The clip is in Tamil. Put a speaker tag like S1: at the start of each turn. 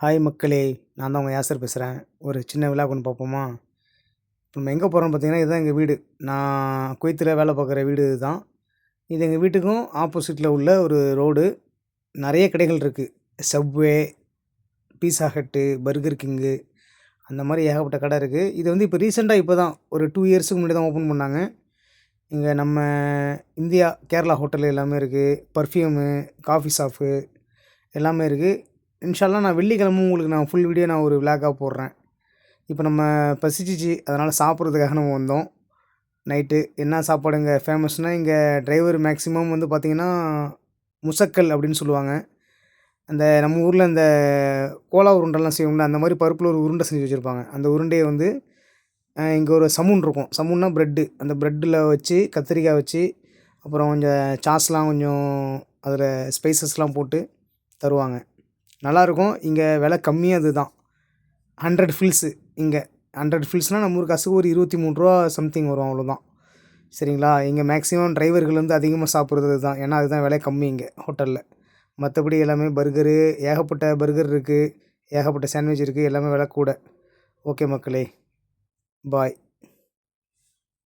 S1: ஹாய் மக்களே நான் தான் உங்கள் யாசர் பேசுகிறேன் ஒரு சின்ன விழா கொண்டு பார்ப்போமா? இப்போ நம்ம எங்கே போகிறோம்னு பார்த்தீங்கன்னா இதுதான் எங்கள் வீடு. நான் குவைத்தில் வேலை பார்க்குற வீடு இதுதான். இது எங்கள் வீட்டுக்கும் ஆப்போசிட்டில் உள்ள ஒரு ரோடு நிறைய கடைகள் இருக்குது Subway Pizza Hut Burger King அந்த மாதிரி ஏகப்பட்ட கடை இருக்குது இது வந்து இப்போ ரீசெண்டாக இப்போ தான் ஒரு டூ இயர்ஸுக்கு முன்னாடி தான் ஓப்பன் பண்ணாங்க. இங்கே நம்ம இந்தியா கேரளா ஹோட்டல் எல்லாமே இருக்குது பர்ஃப்யூமு காஃபி ஷாப்பு எல்லாமே இருக்குது இன்ஷால்லாம் நான் வெள்ளிக்கிழமும் உங்களுக்கு நான் ஃபுல் வீடியோ நான் ஒரு விளாக்காக போடுறேன். இப்போ நம்ம பசிச்சிச்சு அதனால் சாப்பிட்றதுக்காக நம்ம வந்தோம். நைட்டு என்ன சாப்பாடு இங்கே ஃபேமஸ்னால் இங்கே டிரைவர் மேக்ஸிமம் வந்து பார்த்திங்கன்னா முசக்கல் அப்படின்னு சொல்லுவாங்க. அந்த நம்ம ஊரில் அந்த கோலா உருண்டெல்லாம் செய்வோம்ல அந்த மாதிரி பருப்பில் ஒரு உருண்டை செஞ்சு வச்சுருப்பாங்க. அந்த உருண்டையை வந்து இங்கே ஒரு சமூன் இருக்கும். சமூன்னா ப்ரெட்டு அந்த ப்ரெட்டில் வச்சு கத்திரிக்காய் வச்சு அப்புறம் கொஞ்சம் சாஸ்லாம் கொஞ்சம் அதில் ஸ்பைசஸ்லாம் போட்டு தருவாங்க. நல்லாயிருக்கும். இங்கே விலை கம்மியாக அதுதான். ஹண்ட்ரட் ஃபில்ஸு இங்கே. ஹண்ட்ரட் ஃபில்ஸ்னால் நம்ம ஊர் காசுக்கு ஒரு இருபத்தி மூணு ரூபா சம்திங் வரும் அவ்வளோதான். சரிங்களா? இங்கே மேக்ஸிமம் டிரைவர்கள் வந்து அதிகமாக சாப்பிட்றது தான் ஏன்னா அதுதான் விலை கம்மி இங்கே ஹோட்டலில் மற்றபடி எல்லாமே பர்கரு ஏகப்பட்ட பர்கர் இருக்குது ஏகப்பட்ட சாண்ட்விச் இருக்குது எல்லாமே விலை கூட. ஓகே மக்களே. பாய்